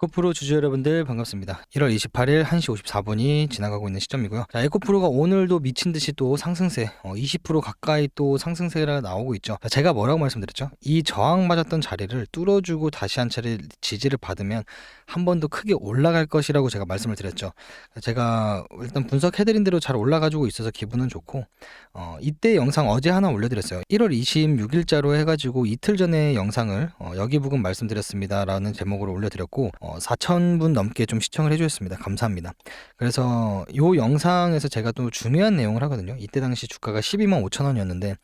에코프로 주주 여러분들 반갑습니다. 1월 28일 1시 54분이 지나가고 있는 시점이고요. 자, 에코프로가 오늘도 미친 듯이 또 상승세, 어, 20% 가까이 또 상승세가 나오고 있죠. 자, 제가 뭐라고 말씀드렸죠? 이 저항 맞았던 자리를 뚫어주고 다시 한 차례 지지를 받으면 한 번 더 크게 올라갈 것이라고 제가 말씀을 드렸죠. 제가 일단 분석해드린 대로 잘 올라가지고 있어서 기분은 좋고, 어, 이때 영상 어제 하나 올려드렸어요. 1월 26일자로 해가지고 이틀 전에 영상을 어, 여기 부분 말씀드렸습니다라는 제목으로 올려드렸고, 어, 4,000분 넘게 좀 시청을 해주셨습니다. 감사합니다. 그래서 요 영상에서 제가 또 중요한 내용을 하거든요. 이때 당시 주가가 12만 5천 원이었는데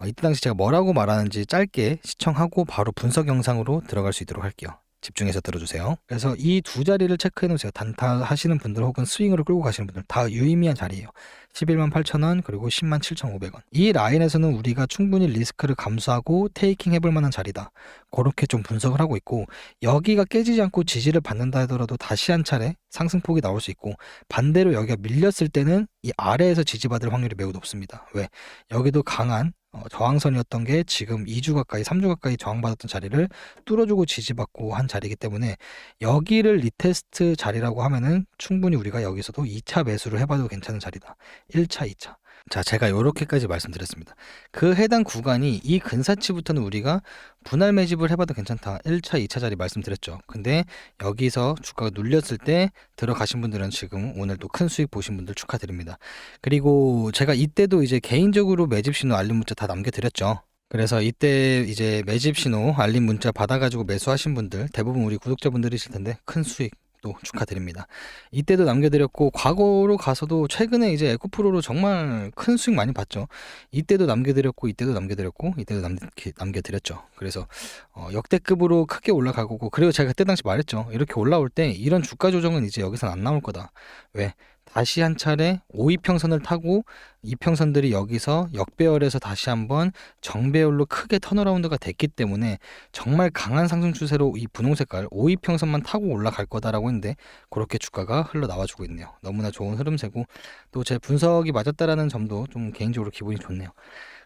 어, 이때 당시 제가 뭐라고 말하는지 짧게 시청하고 바로 분석 영상으로 들어갈 수 있도록 할게요. 집중해서 들어주세요. 그래서 이 두 자리를 체크해 놓으세요. 단타 하시는 분들 혹은 스윙으로 끌고 가시는 분들 다 유의미한 자리예요. 11만 8천 원 그리고 10만 7,500원. 이 라인에서는 우리가 충분히 리스크를 감수하고 테이킹 해볼 만한 자리다. 그렇게 좀 분석을 하고 있고 여기가 깨지지 않고 지지를 받는다 하더라도 다시 한 차례 상승폭이 나올 수 있고 반대로 여기가 밀렸을 때는 이 아래에서 지지받을 확률이 매우 높습니다. 왜? 여기도 강한 어, 저항선이었던 게 지금 2주 가까이 3주 가까이 저항받았던 자리를 뚫어주고 지지받고 한 자리이기 때문에 여기를 리테스트 자리라고 하면은 충분히 우리가 여기서도 2차 매수를 해봐도 괜찮은 자리다. 1차, 2차. 자, 제가 이렇게까지 말씀드렸습니다. 그 해당 구간이 이 근사치부터는 우리가 분할 매집을 해봐도 괜찮다. 1차, 2차 자리 말씀드렸죠. 근데 여기서 주가가 눌렸을 때 들어가신 분들은 지금 오늘 또큰 수익 보신 분들 축하드립니다. 그리고 제가 이때도 이제 개인적으로 매집 신호 알림 문자 다 남겨드렸죠. 그래서 이때 이제 매집 신호 알림 문자 받아가지고 매수하신 분들 대부분 우리 구독자분들이실 텐데 큰 수익 또 축하드립니다. 이때도 남겨드렸고 과거로 가서도 최근에 이제 에코프로로 정말 큰 수익 많이 봤죠. 이때도 남겨드렸고 이때도 남겨드렸고 이때도 남, 남겨드렸죠. 그래서 어, 역대급으로 크게 올라가고 그리고 제가 그때 당시 말했죠. 이렇게 올라올 때 이런 주가 조정은 이제 여기선 안 나올 거다. 왜? 다시 한 차례 5이평선을 타고 이평선들이 여기서 역배열에서 다시 한번 정배열로 크게 턴어라운드가 됐기 때문에 정말 강한 상승 추세로 이 분홍 색깔 5이평선만 타고 올라갈 거다라고 했는데 그렇게 주가가 흘러나와주고 있네요. 너무나 좋은 흐름세고 또 제 분석이 맞았다라는 점도 좀 개인적으로 기분이 좋네요.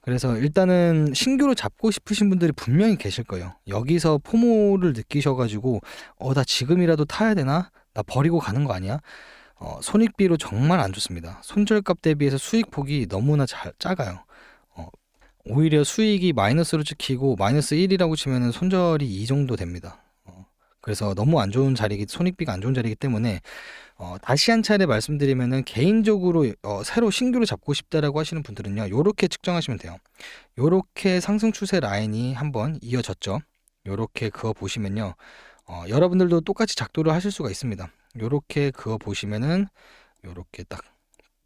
그래서 일단은 신규로 잡고 싶으신 분들이 분명히 계실 거예요. 여기서 포모를 느끼셔가지고 어 나 지금이라도 타야 되나? 나 버리고 가는 거 아니야? 어, 손익비로 정말 안 좋습니다. 손절값 대비해서 수익폭이 너무나 잘, 작아요. 어, 오히려 수익이 마이너스로 찍히고 마이너스 1이라고 치면 손절이 이 정도 됩니다. 어, 그래서 너무 안 좋은 자리기, 손익비가 안 좋은 자리이기 때문에 어, 다시 한 차례 말씀드리면은 개인적으로 어, 새로 신규로 잡고 싶다라고 하시는 분들은요, 요렇게 측정하시면 돼요. 요렇게 상승 추세 라인이 한번 이어졌죠. 요렇게 그어 보시면요, 어, 여러분들도 똑같이 작도를 하실 수가 있습니다. 요렇게 그어 보시면은 요렇게 딱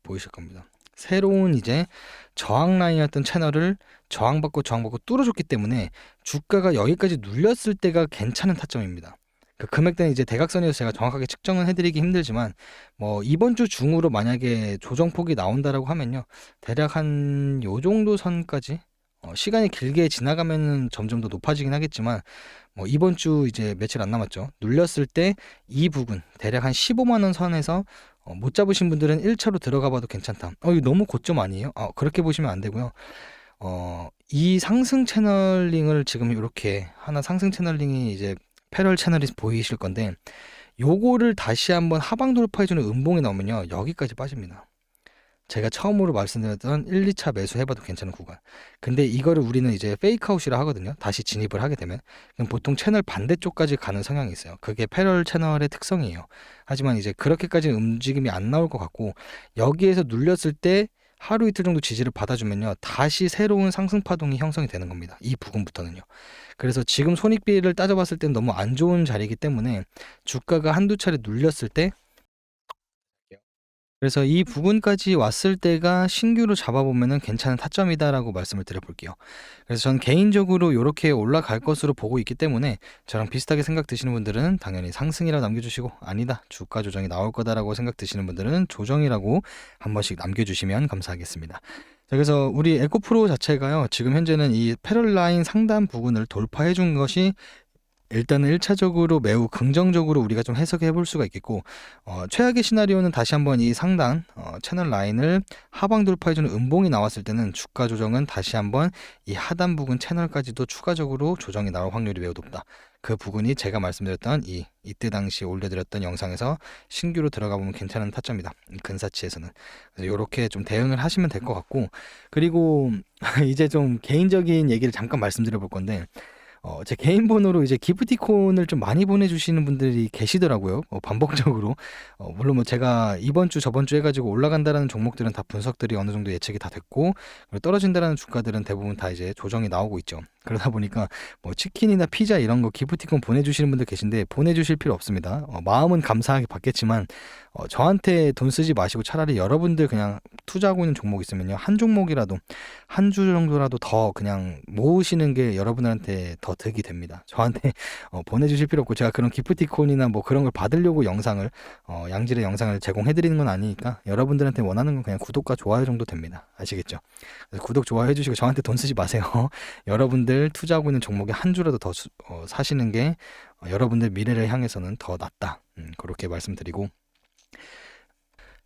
보이실 겁니다. 새로운 이제 저항 라인이었던 채널을 저항받고 저항받고 뚫어줬기 때문에 주가가 여기까지 눌렸을 때가 괜찮은 타점입니다. 그 금액대는 이제 대각선이어서 제가 정확하게 측정은 해드리기 힘들지만 뭐 이번 주 중으로 만약에 조정폭이 나온다라고 하면요 대략 한 요 정도 선까지 어, 시간이 길게 지나가면은 점점 더 높아지긴 하겠지만 뭐 이번 주 이제 며칠 안 남았죠. 눌렸을 때 이 부분 대략 한 15만 원 선에서 어, 못 잡으신 분들은 1차로 들어가 봐도 괜찮다. 어, 이거 너무 고점 아니에요? 어, 그렇게 보시면 안 되고요. 어, 이 상승 채널링을 지금 이렇게 하나 상승 채널링이 이제 패럴 채널이 보이실 건데 요거를 다시 한번 하방 돌파해주는 음봉이 나오면요. 여기까지 빠집니다. 제가 처음으로 말씀드렸던 1, 2차 매수해봐도 괜찮은 구간. 근데 이거를 우리는 이제 페이크아웃이라 하거든요. 다시 진입을 하게 되면. 보통 채널 반대쪽까지 가는 성향이 있어요. 그게 패럴 채널의 특성이에요. 하지만 이제 그렇게까지 움직임이 안 나올 것 같고, 여기에서 눌렸을 때 하루 이틀 정도 지지를 받아주면요. 다시 새로운 상승 파동이 형성이 되는 겁니다. 이 부분부터는요. 그래서 지금 손익비를 따져봤을 땐 너무 안 좋은 자리이기 때문에 주가가 한두 차례 눌렸을 때 그래서 이 부분까지 왔을 때가 신규로 잡아보면은 괜찮은 타점이다라고 말씀을 드려볼게요. 그래서 전 개인적으로 이렇게 올라갈 것으로 보고 있기 때문에 저랑 비슷하게 생각 드시는 분들은 당연히 상승이라고 남겨주시고 아니다 주가 조정이 나올 거다라고 생각 드시는 분들은 조정이라고 한 번씩 남겨주시면 감사하겠습니다. 자, 그래서 우리 에코프로 자체가요 지금 현재는 이 패럴라인 상단 부분을 돌파해 준 것이 일단은 1차적으로 매우 긍정적으로 우리가 좀 해석해 볼 수가 있겠고 어, 최악의 시나리오는 다시 한번 이 상단 어, 채널 라인을 하방 돌파해주는 음봉이 나왔을 때는 주가 조정은 다시 한번 이 하단 부근 채널까지도 추가적으로 조정이 나올 확률이 매우 높다. 그 부분이 제가 말씀드렸던 이 이때 당시 올려드렸던 영상에서 신규로 들어가 보면 괜찮은 타점이다. 이 근사치에서는 이렇게 좀 대응을 하시면 될 것 같고 그리고 이제 좀 개인적인 얘기를 잠깐 말씀드려 볼 건데 어, 제 개인 번호로 이제 기프티콘을 좀 많이 보내주시는 분들이 계시더라고요. 어, 반복적으로. 어, 물론 뭐 제가 이번 주 저번 주 해가지고 올라간다라는 종목들은 다 분석들이 어느 정도 예측이 다 됐고 그리고 떨어진다라는 주가들은 대부분 다 이제 조정이 나오고 있죠. 그러다 보니까 뭐 치킨이나 피자 이런 거 기프티콘 보내주시는 분들 계신데 보내주실 필요 없습니다. 어, 마음은 감사하게 받겠지만 어, 저한테 돈 쓰지 마시고 차라리 여러분들 그냥 투자하고 있는 종목 있으면요 한 종목이라도 한 주 정도라도 더 그냥 모으시는 게 여러분들한테 더 득이 됩니다. 저한테 어, 보내주실 필요 없고 제가 그런 기프티콘이나 뭐 그런 걸 받으려고 영상을 어, 양질의 영상을 제공해드리는 건 아니니까 여러분들한테 원하는 건 그냥 구독과 좋아요 정도 됩니다. 아시겠죠? 구독 좋아요 해주시고 저한테 돈 쓰지 마세요. 여러분들 투자하고 있는 종목에 한 주라도 더 수, 어, 사시는 게 어, 여러분들 미래를 향해서는 더 낫다. 음, 그렇게 말씀드리고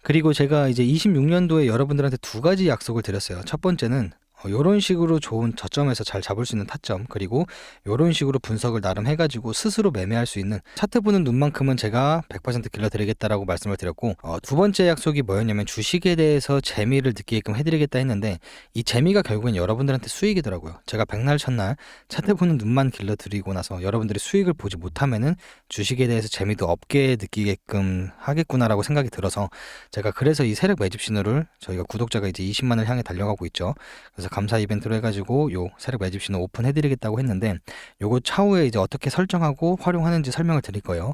그리고 제가 이제 26년도에 여러분들한테 두 가지 약속을 드렸어요. 첫 번째는 이런 식으로 좋은 저점에서 잘 잡을 수 있는 타점 그리고 이런 식으로 분석을 나름 해가지고 스스로 매매할 수 있는 차트 보는 눈만큼은 제가 100% 길러드리겠다라고 말씀을 드렸고 어, 두 번째 약속이 뭐였냐면 주식에 대해서 재미를 느끼게끔 해드리겠다 했는데 이 재미가 결국엔 여러분들한테 수익이더라고요. 제가 백날 첫날 차트 보는 눈만 길러드리고 나서 여러분들이 수익을 보지 못하면은 주식에 대해서 재미도 없게 느끼게끔 하겠구나라고 생각이 들어서 제가 그래서 이 세력 매집 신호를 저희가 구독자가 이제 20만을 향해 달려가고 있죠. 그래서 감사 이벤트로 해가지고 요 세력 매집 신호 오픈해드리겠다고 했는데 요거 차후에 이제 어떻게 설정하고 활용하는지 설명을 드릴 거예요.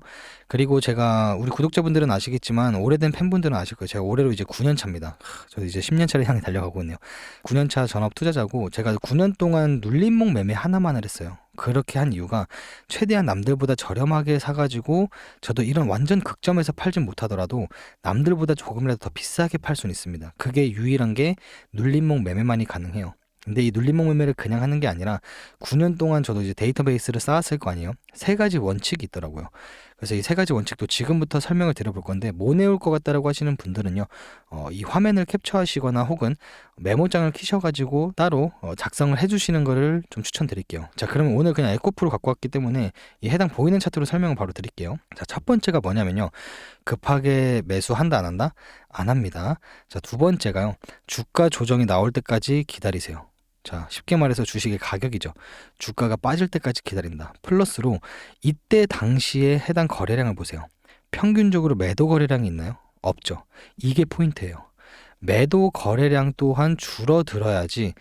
그리고 제가 우리 구독자분들은 아시겠지만 오래된 팬분들은 아실 거예요. 제가 올해로 이제 9년 차입니다. 저도 이제 10년 차를 향해 달려가고 있네요. 9년 차 전업 투자자고 제가 9년 동안 눌림목 매매 하나만을 했어요. 그렇게 한 이유가 최대한 남들보다 저렴하게 사가지고 저도 이런 완전 극점에서 팔진 못하더라도 남들보다 조금이라도 더 비싸게 팔 수는 있습니다. 그게 유일한 게 눌림목 매매만이 가능해요. 근데 이 눌림목 매매를 그냥 하는 게 아니라 9년 동안 저도 이제 데이터베이스를 쌓았을 거 아니에요. 세 가지 원칙이 있더라고요. 그래서 이 세 가지 원칙도 지금부터 설명을 드려볼 건데 뭐 내올 것 같다라고 하시는 분들은요, 어, 이 화면을 캡처하시거나 혹은 메모장을 키셔가지고 따로 어, 작성을 해주시는 거를 좀 추천드릴게요. 자, 그러면 오늘 그냥 에코프로 갖고 왔기 때문에 이 해당 보이는 차트로 설명을 바로 드릴게요. 자, 첫 번째가 뭐냐면요, 급하게 매수한다 안 한다? 안 합니다. 자, 두 번째가요, 주가 조정이 나올 때까지 기다리세요. 자, 쉽게 말해서 주식의 가격이죠. 주가가 빠질 때까지 기다린다. 플러스로 이때 당시에 해당 거래량을 보세요. 평균적으로 매도 거래량이 있나요? 없죠. 이게 포인트예요. 매도 거래량 또한 줄어들어야지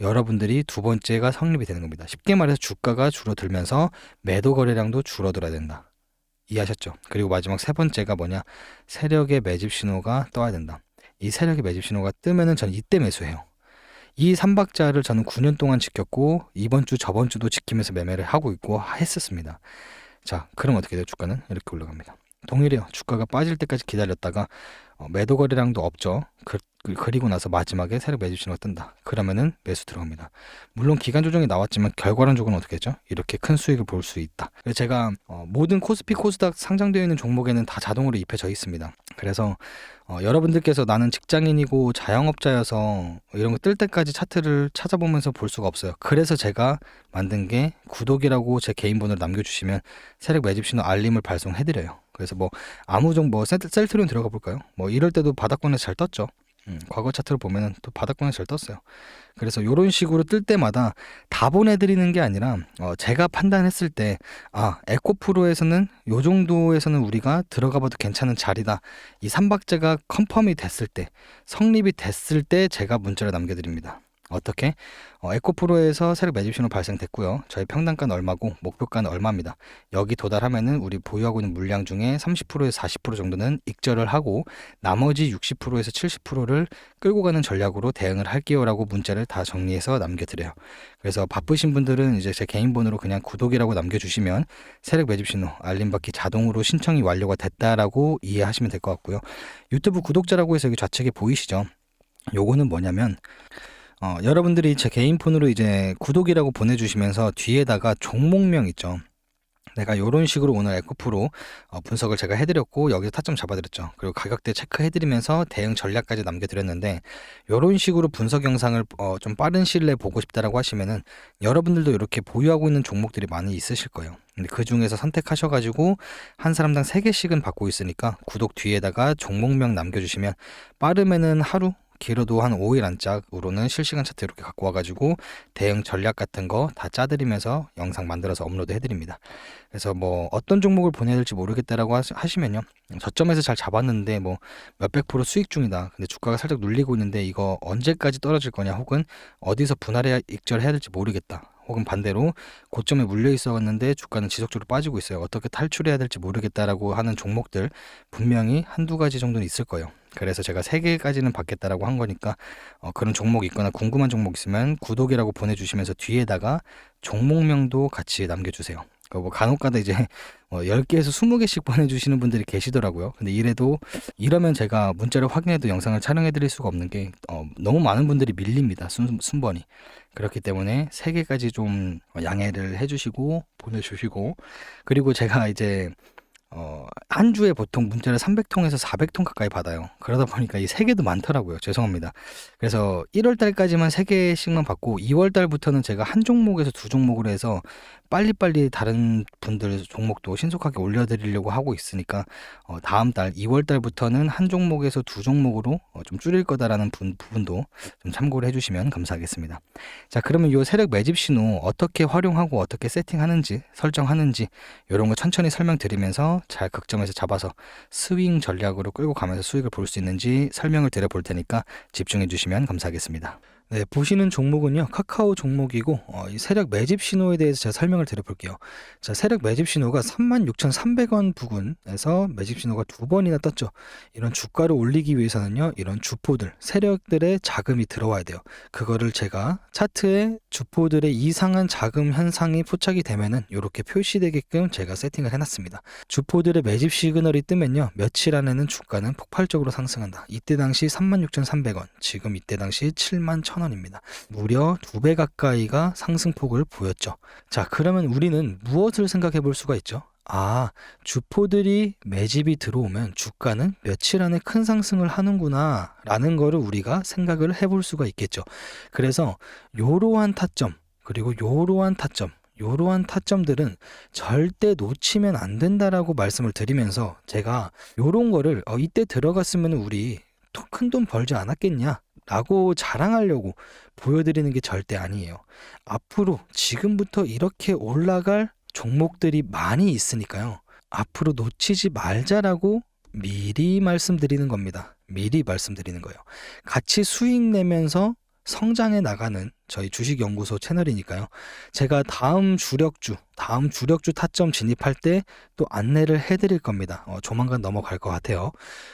여러분들이 두 번째가 성립이 되는 겁니다. 쉽게 말해서 주가가 줄어들면서 매도 거래량도 줄어들어야 된다. 이해하셨죠? 그리고 마지막 세 번째가 뭐냐? 세력의 매집 신호가 떠야 된다. 이 세력의 매집 신호가 뜨면은 전 이때 매수해요. 이 3박자를 저는 9년 동안 지켰고 이번 주 저번 주도 지키면서 매매를 하고 있고 했었습니다. 자, 그럼 어떻게 돼요? 주가는 이렇게 올라갑니다. 동일해요. 주가가 빠질 때까지 기다렸다가 어, 매도 거래량도 없죠. 그, 그 리고 나서 마지막에 세력 매집 신호가 뜬다. 그러면은 매수 들어갑니다. 물론 기간 조정이 나왔지만 결과론적으로 어떻게 했죠? 이렇게 큰 수익을 볼 수 있다. 제가 어, 모든 코스피 코스닥 상장되어 있는 종목에는 다 자동으로 입혀져 있습니다. 그래서 어, 여러분들께서 나는 직장인이고 자영업자여서 이런 거 뜰 때까지 차트를 찾아보면서 볼 수가 없어요. 그래서 제가 만든 게 구독이라고 제 개인 번호를 남겨주시면 세력 매집 신호 알림을 발송해드려요. 그래서 뭐 아무 정보 뭐 셀트리온 들어가 볼까요? 뭐 이럴 때도 바닥권에서 잘 떴죠. 음, 과거 차트를 보면은 또 바닥권에서 잘 떴어요. 그래서 이런 식으로 뜰 때마다 다 보내드리는 게 아니라 어, 제가 판단했을 때 아 에코프로에서는 요 정도에서는 우리가 들어가봐도 괜찮은 자리다. 이 삼박자가 컨펌이 됐을 때 성립이 됐을 때 제가 문자를 남겨드립니다. 어떻게? 어, 에코프로에서 세력 매집 신호 발생됐고요. 저희 평단가는 얼마고 목표가는 얼마입니다. 여기 도달하면은 우리 보유하고 있는 물량 중에 30%에서 40% 정도는 익절을 하고 나머지 60%에서 70%를 끌고 가는 전략으로 대응을 할게요라고 문자를 다 정리해서 남겨드려요. 그래서 바쁘신 분들은 이제 제 개인 번호로 그냥 구독이라고 남겨주시면 세력 매집 신호 알림 받기 자동으로 신청이 완료가 됐다라고 이해하시면 될 것 같고요. 유튜브 구독자라고 해서 여기 좌측에 보이시죠? 요거는 뭐냐면 어, 여러분들이 제 개인 폰으로 이제 구독이라고 보내주시면서 뒤에다가 종목명 있죠. 내가 요런 식으로 오늘 에코프로 어, 분석을 제가 해드렸고 여기서 타점 잡아드렸죠. 그리고 가격대 체크해드리면서 대응 전략까지 남겨드렸는데 요런 식으로 분석 영상을 어, 좀 빠른 시일 내에 보고 싶다라고 하시면은 여러분들도 이렇게 보유하고 있는 종목들이 많이 있으실 거예요. 근데 그 중에서 선택하셔가지고 한 사람당 3개씩은 받고 있으니까 구독 뒤에다가 종목명 남겨주시면 빠르면은 하루 길어도 한 5일 안짝으로는 실시간 차트 이렇게 갖고 와가지고 대응 전략 같은 거 다 짜드리면서 영상 만들어서 업로드 해드립니다. 그래서 뭐 어떤 종목을 보내야 될지 모르겠다라고 하시- 하시면요. 저점에서 잘 잡았는데 뭐 몇백 프로 수익 중이다. 근데 주가가 살짝 눌리고 있는데 이거 언제까지 떨어질 거냐 혹은 어디서 분할해야 익절해야 될지 모르겠다. 혹은 반대로 고점에 물려 있었는데 주가는 지속적으로 빠지고 있어요. 어떻게 탈출해야 될지 모르겠다라고 하는 종목들 분명히 한두 가지 정도는 있을 거예요. 그래서 제가 세 개까지는 받겠다라고 한 거니까 어, 그런 종목 있거나 궁금한 종목 있으면 구독이라고 보내주시면서 뒤에다가 종목명도 같이 남겨주세요. 그뭐 간혹가다 이제 어, 10개에서 20개씩 보내주시는 분들이 계시더라고요. 근데 이래도 이러면 제가 문자를 확인해도 영상을 촬영해드릴 수가 없는 게 어, 너무 많은 분들이 밀립니다. 순, 순번이. 그렇기 때문에 3개까지 좀 양해를 해주시고 보내주시고 그리고 제가 이제 어, 한 주에 보통 문자를 300통에서 400통 가까이 받아요. 그러다 보니까 이 3개도 많더라고요. 죄송합니다. 그래서 1월 달까지만 3개씩만 받고 2월 달부터는 제가 한 종목에서 두 종목으로 해서 빨리빨리 다른 분들 종목도 신속하게 올려드리려고 하고 있으니까 어, 다음 달 2월 달부터는 한 종목에서 두 종목으로 어, 좀 줄일 거다라는 분, 부분도 좀 참고를 해주시면 감사하겠습니다. 자 그러면 이 세력 매집 신호 어떻게 활용하고 어떻게 세팅하는지 설정하는지 이런 거 천천히 설명드리면서 잘 극점에서 잡아서 스윙 전략으로 끌고 가면서 수익을 볼 수 있는지 설명을 드려 볼 테니까 집중해 주시면 감사하겠습니다. 네, 보시는 종목은요, 카카오 종목이고, 어, 이 세력 매집 신호에 대해서 제가 설명을 드려볼게요. 자, 세력 매집 신호가 36,300원 부근에서 매집 신호가 두 번이나 떴죠. 이런 주가를 올리기 위해서는요, 이런 주포들, 세력들의 자금이 들어와야 돼요. 그거를 제가 차트에 주포들의 이상한 자금 현상이 포착이 되면은 이렇게 표시되게끔 제가 세팅을 해놨습니다. 주포들의 매집 시그널이 뜨면요, 며칠 안에는 주가는 폭발적으로 상승한다. 이때 당시 36,300원, 지금 이때 당시 71,000원 입니다. 무려 두 배 가까이가 상승폭을 보였죠. 자, 그러면 우리는 무엇을 생각해 볼 수가 있죠? 아, 주포들이 매집이 들어오면 주가는 며칠 안에 큰 상승을 하는구나 라는 거를 우리가 생각을 해볼 수가 있겠죠. 그래서 요러한 타점, 그리고 요러한 타점, 요러한 타점들은 절대 놓치면 안 된다라고 말씀을 드리면서 제가 요런 거를 어, 이때 들어갔으면 우리 큰 돈 벌지 않았겠냐 라고 자랑하려고 보여드리는 게 절대 아니에요. 앞으로 지금부터 이렇게 올라갈 종목들이 많이 있으니까요. 앞으로 놓치지 말자라고 미리 말씀드리는 겁니다. 미리 말씀드리는 거예요. 같이 수익 내면서 성장해 나가는 저희 주식연구소 채널이니까요. 제가 다음 주력주, 다음 주력주 타점 진입할 때 또 안내를 해드릴 겁니다. 어, 조만간 넘어갈 것 같아요.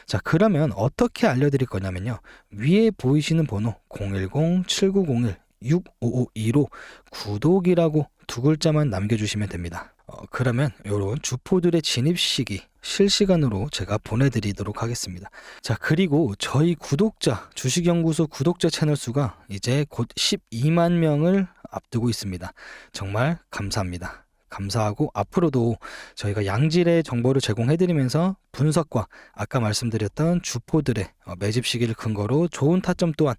자, 그러면 어떻게 알려드릴 거냐면요. 위에 보이시는 번호 010-7901-6552로 구독이라고 두 글자만 남겨주시면 됩니다. 어, 그러면 이런 주포들의 진입 시기 실시간으로 제가 보내드리도록 하겠습니다. 자, 그리고 저희 구독자, 주식연구소 구독자 채널 수가 이제 곧 12만 명을 앞두고 있습니다. 정말 감사합니다. 감사하고 앞으로도 저희가 양질의 정보를 제공해드리면서 분석과 아까 말씀드렸던 주포들의 어, 매집 시기를 근거로 좋은 타점 또한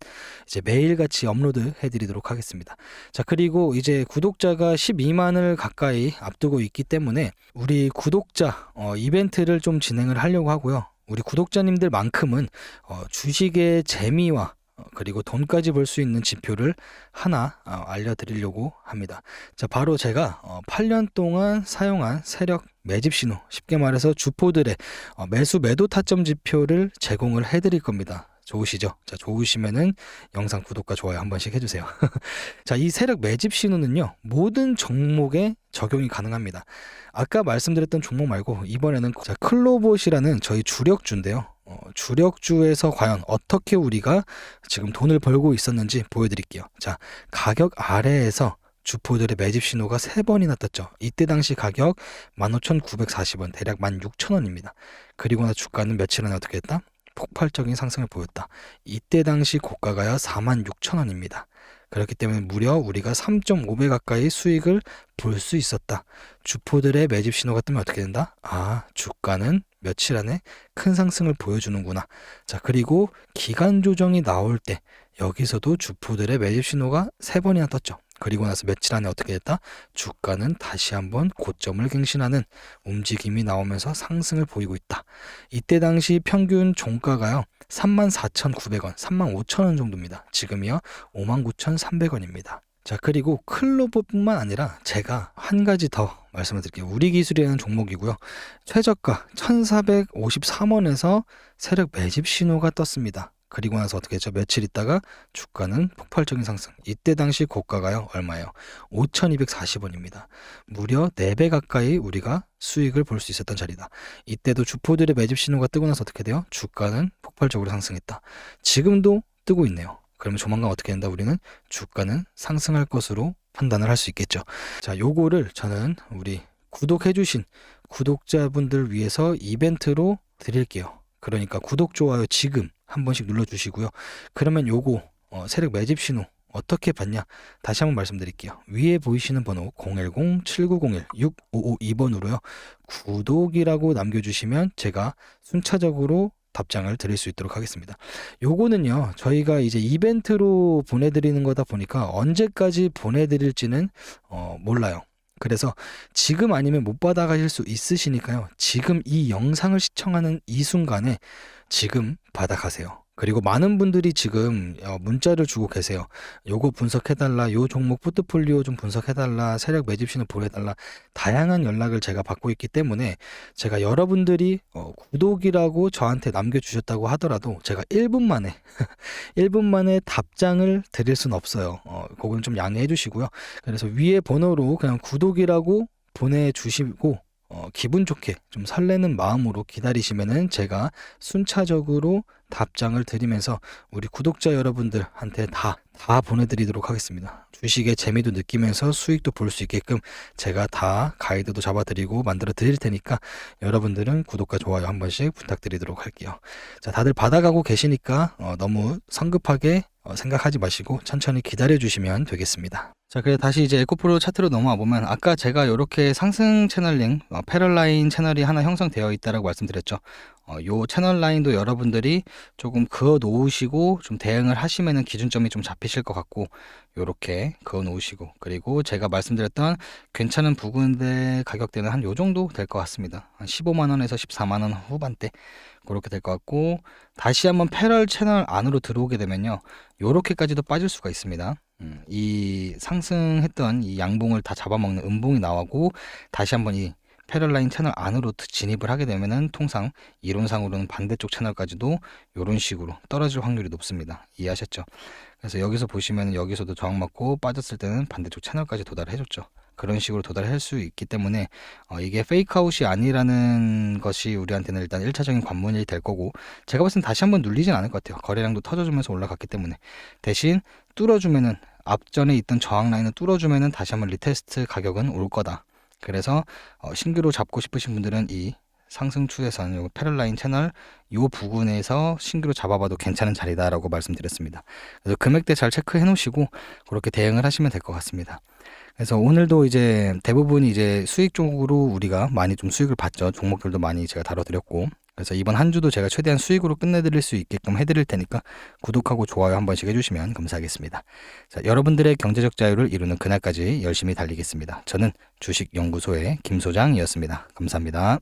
이제 매일같이 업로드 해드리도록 하겠습니다. 자, 그리고 이제 구독자가 12만을 가까이 앞두고 있기 때문에 우리 구독자 어, 이벤트를 좀 진행을 하려고 하고요. 우리 구독자님들만큼은 어, 주식의 재미와 어, 그리고 돈까지 벌 수 있는 지표를 하나 어, 알려드리려고 합니다. 자, 바로 제가 어, 8년 동안 사용한 세력 매집 신호, 쉽게 말해서 주포들의 어, 매수 매도 타점 지표를 제공을 해드릴 겁니다. 좋으시죠? 자, 좋으시면은 영상 구독과 좋아요 한 번씩 해주세요. 자, 이 세력 매집 신호는요, 모든 종목에 적용이 가능합니다. 아까 말씀드렸던 종목 말고 이번에는 자, 클로봇이라는 저희 주력주인데요. 어, 주력주에서 과연 어떻게 우리가 지금 돈을 벌고 있었는지 보여드릴게요. 자, 가격 아래에서 주포들의 매집 신호가 세 번이나 떴죠. 이때 당시 가격 15,940원, 대략 16,000원입니다. 그리고 나 주가는 며칠 안에 어떻게 했다? 폭발적인 상승을 보였다. 이때 당시 고가가요 46,000원입니다. 그렇기 때문에 무려 우리가 3.5배 가까이 수익을 볼 수 있었다. 주포들의 매집 신호가 뜨면 어떻게 된다? 아, 주가는 며칠 안에 큰 상승을 보여주는구나. 자, 그리고 기간 조정이 나올 때 여기서도 주포들의 매집 신호가 세 번이나 떴죠. 그리고 나서 며칠 안에 어떻게 됐다? 주가는 다시 한번 고점을 갱신하는 움직임이 나오면서 상승을 보이고 있다. 이때 당시 평균 종가가요. 34,900원, 35,000원 정도입니다. 지금이요. 59,300원입니다. 자, 그리고 클로버뿐만 아니라 제가 한 가지 더 말씀을 드릴게요. 우리 기술이라는 종목이고요. 최저가 1,453원에서 세력 매집 신호가 떴습니다. 그리고 나서 어떻게 했죠? 며칠 있다가 주가는 폭발적인 상승. 이때 당시 고가가요. 얼마예요? 5,240원입니다. 무려 4배 가까이 우리가 수익을 볼 수 있었던 자리다. 이때도 주포들의 매집 신호가 뜨고 나서 어떻게 돼요? 주가는 폭발적으로 상승했다. 지금도 뜨고 있네요. 그러면 조만간 어떻게 된다? 우리는 주가는 상승할 것으로 판단을 할 수 있겠죠. 자, 요거를 저는 우리 구독해주신 구독자분들 위해서 이벤트로 드릴게요. 그러니까 구독, 좋아요 지금 한 번씩 눌러주시고요. 그러면 요거 어, 세력 매집 신호 어떻게 받냐? 다시 한번 말씀드릴게요. 위에 보이시는 번호 010-7901-6552번으로요. 구독이라고 남겨주시면 제가 순차적으로 답장을 드릴 수 있도록 하겠습니다. 요거는요, 저희가 이제 이벤트로 보내드리는 거다 보니까 언제까지 보내드릴지는 어, 몰라요. 그래서 지금 아니면 못 받아가실 수 있으시니까요. 지금 이 영상을 시청하는 이 순간에 지금 받아가세요. 그리고 많은 분들이 지금 어, 문자를 주고 계세요. 요거 분석해달라, 요 종목 포트폴리오 좀 분석해달라, 세력 매집 신호 보내달라, 다양한 연락을 제가 받고 있기 때문에 제가 여러분들이 어, 구독이라고 저한테 남겨주셨다고 하더라도 제가 1분 만에 1분 만에 답장을 드릴 수는 없어요. 어, 그건 좀 양해해 주시고요. 그래서 위에 번호로 그냥 구독이라고 보내주시고 어, 기분 좋게 좀 설레는 마음으로 기다리시면은 제가 순차적으로 답장을 드리면서 우리 구독자 여러분들한테 다, 다 보내드리도록 하겠습니다. 주식의 재미도 느끼면서 수익도 볼 수 있게끔 제가 다 가이드도 잡아드리고 만들어 드릴 테니까 여러분들은 구독과 좋아요 한 번씩 부탁드리도록 할게요. 자, 다들 받아가고 계시니까 어, 너무 성급하게 어, 생각하지 마시고 천천히 기다려 주시면 되겠습니다. 자, 그래 다시 이제 에코프로 차트로 넘어와 보면 아까 제가 이렇게 상승 채널링 어, 패럴라인 채널이 하나 형성되어 있다라고 말씀드렸죠. 어, 요 채널 라인도 여러분들이 조금 그어 놓으시고 좀 대응을 하시면은 기준점이 좀 잡히실 것 같고 요렇게 그어 놓으시고 그리고 제가 말씀드렸던 괜찮은 부근대 가격대는 한 요 정도 될 것 같습니다. 한 15만 원에서 14만 원 후반대 그렇게 될 것 같고 다시 한번 패럴 채널 안으로 들어오게 되면요 요렇게까지도 빠질 수가 있습니다. 음, 이 상승했던 이 양봉을 다 잡아먹는 음봉이 나오고 다시 한번 이 패럴라인 채널 안으로 진입을 하게 되면은 통상 이론상으로는 반대쪽 채널까지도 이런 식으로 떨어질 확률이 높습니다. 이해하셨죠? 그래서 여기서 보시면 여기서도 저항 맞고 빠졌을 때는 반대쪽 채널까지 도달해 줬죠. 그런 식으로 도달할 수 있기 때문에 어, 이게 페이크아웃이 아니라는 것이 우리한테는 일단 1차적인 관문이 될 거고 제가 봤을 땐 다시 한번 눌리진 않을 것 같아요. 거래량도 터져주면서 올라갔기 때문에 대신 뚫어주면은 앞전에 있던 저항 라인을 뚫어주면은 다시 한번 리테스트 가격은 올 거다. 그래서 어, 신규로 잡고 싶으신 분들은 이 상승 추세선 요 패럴라인 채널 요 부분에서 신규로 잡아봐도 괜찮은 자리다라고 말씀드렸습니다. 그래서 금액대 잘 체크해 놓으시고 그렇게 대응을 하시면 될 것 같습니다. 그래서 오늘도 이제 대부분 이제 수익 쪽으로 우리가 많이 좀 수익을 봤죠. 종목들도 많이 제가 다뤄드렸고. 그래서 이번 한 주도 제가 최대한 수익으로 끝내드릴 수 있게끔 해드릴 테니까 구독하고 좋아요 한 번씩 해주시면 감사하겠습니다. 자, 여러분들의 경제적 자유를 이루는 그날까지 열심히 달리겠습니다. 저는 주식연구소의 김소장이었습니다. 감사합니다.